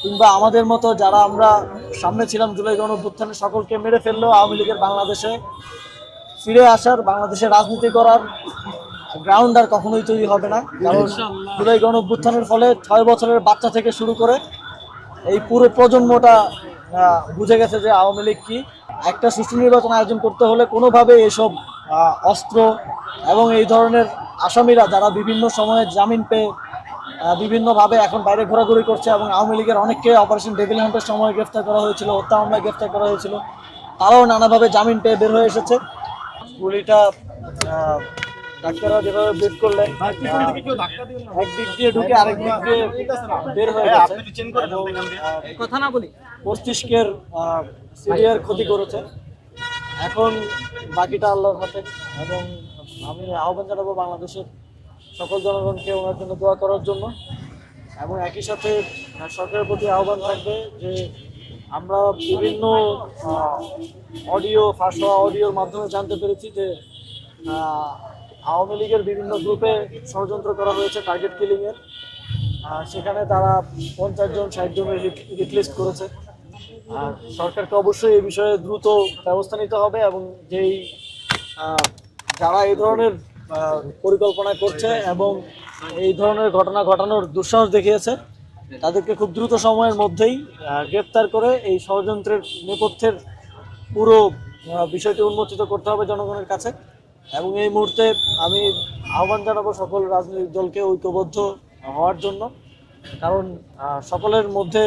কিংবা আমাদের মতো যারা আমরা সামনে ছিলাম জুলাই গণ অভ্যুত্থানে সকলকে মেরে ফেললেও আওয়ামী লীগের বাংলাদেশে ফিরে আসার বাংলাদেশে রাজনীতি করার গ্রাউন্ড আর কখনোই তৈরি হবে না। কারণ জুলাই গণ অভ্যুত্থানের ফলে ছয় বছরের বাচ্চা থেকে শুরু করে এই পুরো প্রজন্মটা বুঝে গেছে যে আওয়ামী লীগ কি। একটা সুষ্ঠু নির্বাচন আয়োজন করতে হলে কোনোভাবে এসব অস্ত্র এবং এই ধরনের আসামিরা যারা বিভিন্ন সময়ে জামিন পেয়ে বিভিন্নভাবে এখন বাইরে ঘোরাঘুরি করছে এবং আওয়ামী লীগের অনেককে অপারেশন ডেভিল হান্টের সময় গ্রেফতার করা হয়েছিল হত্যা মামলায় গ্রেফতার করা হয়েছিল। তারাও নানাভাবে জামিন পেয়ে বের হয়ে এসেছে। গুলিটা ডাক্তাররা যেভাবে বের করলেন এক দিক দিয়ে ঢুকে আরেক দিক দিয়ে বের হয়ে কথা না বলি। মস্তিষ্কের সিরিয়ার ক্ষতি করেছে। এখন বাকিটা আল্লাহর হাতে। এবং আমি আহ্বান জানাব বাংলাদেশের সকল জনগণকে ওনার জন্য দোয়া করার জন্য। এবং একই সাথে সরকারের প্রতি আহ্বান থাকবে যে আমরা বিভিন্ন অডিও, ফাঁস হওয়া অডিওর মাধ্যমে জানতে পেরেছি যে আওয়ামী লীগের বিভিন্ন গ্রুপে ষড়যন্ত্র করা হয়েছে টার্গেট কিলিংয়ের সেখানে তারা পঞ্চাশ জন, ষাট জনের রিকলিস্ট করেছে। আর সরকারকে অবশ্যই এই বিষয়ে দ্রুত ব্যবস্থা নিতে হবে এবং যেই যারা এই ধরনের পরিকল্পনা করছে এবং এই ধরনের ঘটনা ঘটানোর দুঃসাহস দেখিয়েছে। তাদেরকে খুব দ্রুত সময়ের মধ্যেই গ্রেপ্তার করে এই ষড়যন্ত্রের নেপথ্যের পুরো বিষয়টি উন্মোচিত করতে হবে জনগণের কাছে। এবং এই মুহূর্তে আমি আহ্বান জানাব সকল রাজনৈতিক দলকে ঐক্যবদ্ধ হওয়ার জন্য। কারণ সকলের মধ্যে